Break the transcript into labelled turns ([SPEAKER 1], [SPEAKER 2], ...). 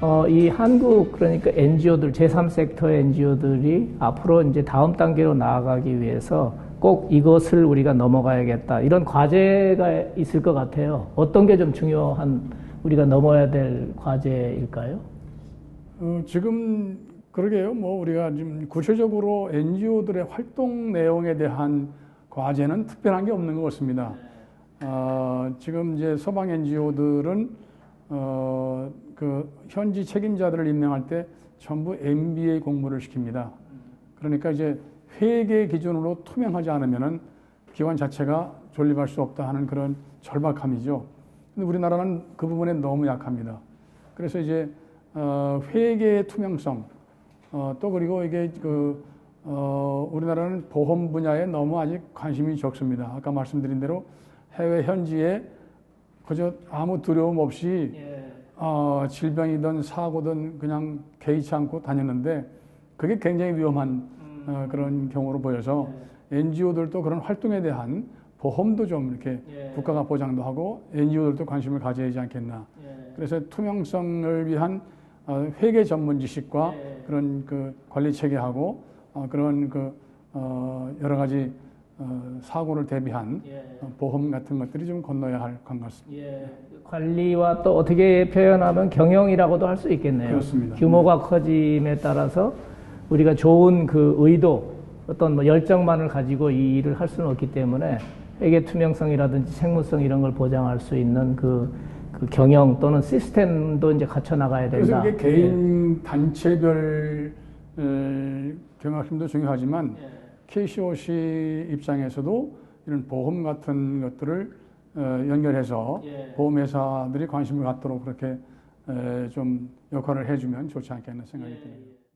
[SPEAKER 1] 어, 이 한국 그러니까 NGO들 제3섹터 NGO들이 앞으로 이제 다음 단계로 나아가기 위해서 꼭 이것을 우리가 넘어가야겠다 이런 과제가 있을 것 같아요. 어떤 게 좀 중요한 우리가 넘어야 될 과제일까요?
[SPEAKER 2] 어, 지금 그러게요. 뭐 우리가 지금 구체적으로 NGO들의 활동 내용에 대한 과제는 특별한 게 없는 것 같습니다. 어, 지금 이제 서방 NGO들은 어, 그 현지 책임자들을 임명할 때 전부 MBA 공부를 시킵니다. 그러니까 이제 회계 기준으로 투명하지 않으면은 기관 자체가 존립할 수 없다 하는 그런 절박함이죠. 근데 우리나라는 그 부분에 너무 약합니다. 그래서 이제 어, 회계의 투명성, 어, 또 그리고 이게 그 어, 우리나라는 보험 분야에 너무 아직 관심이 적습니다. 아까 말씀드린 대로 해외 현지에 그저 아무 두려움 없이 어, 질병이든 사고든 그냥 개의치 않고 다녔는데 그게 굉장히 위험한 어, 그런 경우로 보여서 NGO들도 그런 활동에 대한 보험도 좀 이렇게
[SPEAKER 1] 예.
[SPEAKER 2] 국가가 보장도 하고 NGO들도 관심을 가져야 하지 않겠나. 그래서 투명성을 위한 어, 회계 전문 지식과
[SPEAKER 1] 예.
[SPEAKER 2] 그런 그 관리 체계하고 어, 그런 그 어, 여러 가지 어, 사고를 대비한 어, 보험 같은 것들이 좀 건너야 할 것 같습니다.
[SPEAKER 1] 예, 관리와 또 어떻게 표현하면 경영이라고도 할 수 있겠네요.
[SPEAKER 2] 그렇습니다.
[SPEAKER 1] 규모가 커짐에 따라서 우리가 좋은 그 의도, 어떤 뭐 열정만을 가지고 이 일을 할 수는 없기 때문에 회계 투명성이라든지 책무성 이런 걸 보장할 수 있는 그, 그 경영 또는 시스템도 이제 갖춰 나가야 된다.
[SPEAKER 2] 그래서 이게 개인 단체별 에, 경영심도 중요하지만 KCOC 입장에서도 이런 보험 같은 것들을 어, 연결해서
[SPEAKER 1] 예.
[SPEAKER 2] 보험회사들이 관심을 갖도록 그렇게 에, 좀 역할을 해주면 좋지 않겠나 생각이 듭니다.
[SPEAKER 1] 예.